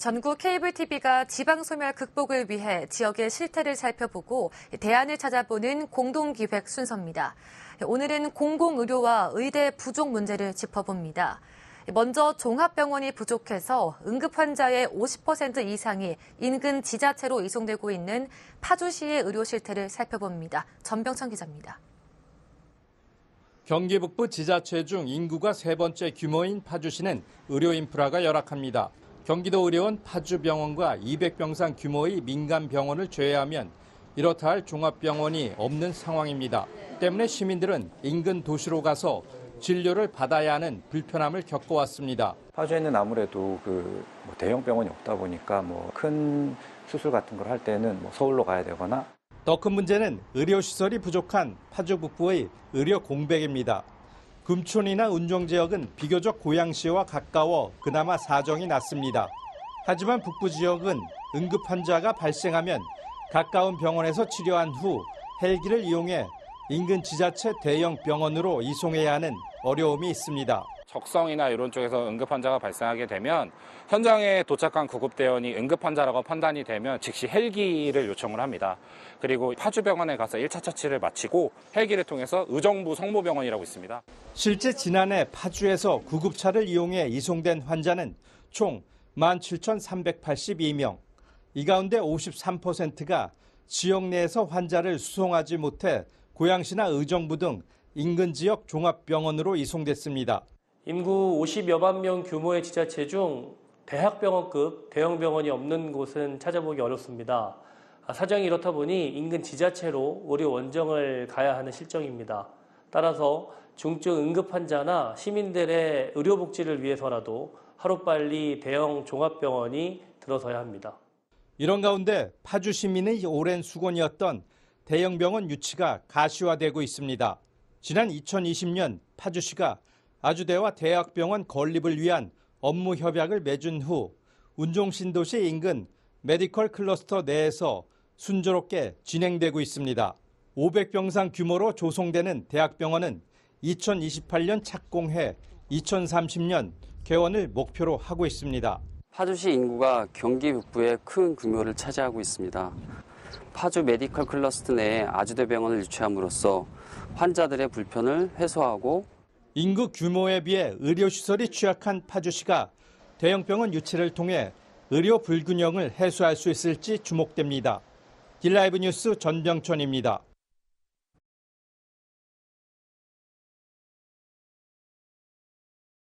전국 케이블 TV가 지방 소멸 극복을 위해 지역의 실태를 살펴보고 대안을 찾아보는 공동기획 순서입니다. 오늘은 공공의료와 의대 부족 문제를 짚어봅니다. 먼저 종합병원이 부족해서 응급 환자의 50% 이상이 인근 지자체로 이송되고 있는 파주시의 의료 실태를 살펴봅니다. 전병천 기자입니다. 경기 북부 지자체 중 인구가 세 번째 규모인 파주시는 의료 인프라가 열악합니다. 경기도 의료원 파주병원과 200병상 규모의 민간 병원을 제외하면 이렇다 할 종합병원이 없는 상황입니다. 때문에 시민들은 인근 도시로 가서 진료를 받아야 하는 불편함을 겪어왔습니다. 파주에는 아무래도 그뭐 대형 병원이 없다 보니까 뭐 큰 수술 같은 걸 할 때는 뭐 서울로 가야 되거나 더 큰 문제는 의료시설이 부족한 파주 북부의 의료 공백입니다. 금촌이나 운정 지역은 비교적 고양시와 가까워 그나마 사정이 낫습니다. 하지만 북부 지역은 응급 환자가 발생하면 가까운 병원에서 치료한 후 헬기를 이용해 인근 지자체 대형 병원으로 이송해야 하는 어려움이 있습니다. 적성이나 이런 쪽에서 응급 환자가 발생하게 되면 현장에 도착한 구급대원이 응급 환자라고 판단이 되면 즉시 헬기를 요청을 합니다. 그리고 파주병원에 가서 1차 처치를 마치고 헬기를 통해서 의정부 성모병원이라고 있습니다. 실제 지난해 파주에서 구급차를 이용해 이송된 환자는 총 17,382명. 이 가운데 53%가 지역 내에서 환자를 수송하지 못해 고양시나 의정부 등 인근 지역 종합병원으로 이송됐습니다. 인구 50여만 명 규모의 지자체 중 대학병원급 대형 병원이 없는 곳은 찾아보기 어렵습니다. 아, 사정이 이렇다 보니 인근 지자체로 의료 원정을 가야 하는 실정입니다. 따라서 중증 응급 환자나 시민들의 의료 복지를 위해서라도 하루빨리 대형 종합병원이 들어서야 합니다. 이런 가운데 파주 시민의 오랜 수건이었던 대형 병원 유치가 가시화되고 있습니다. 지난 2020년 파주시가 아주대와 대학병원 건립을 위한 업무 협약을 맺은 후 운종신도시 인근 메디컬 클러스터 내에서 순조롭게 진행되고 있습니다. 500병상 규모로 조성되는 대학병원은 2028년 착공해 2030년 개원을 목표로 하고 있습니다. 파주시 인구가 경기 북부에 큰 규모를 차지하고 있습니다. 파주 메디컬 클러스터 내에 아주대병원을 유치함으로써 환자들의 불편을 해소하고 인구 규모에 비해 의료시설이 취약한 파주시가 대형병원 유치를 통해 의료 불균형을 해소할 수 있을지 주목됩니다. 딜라이브 뉴스 전병천입니다.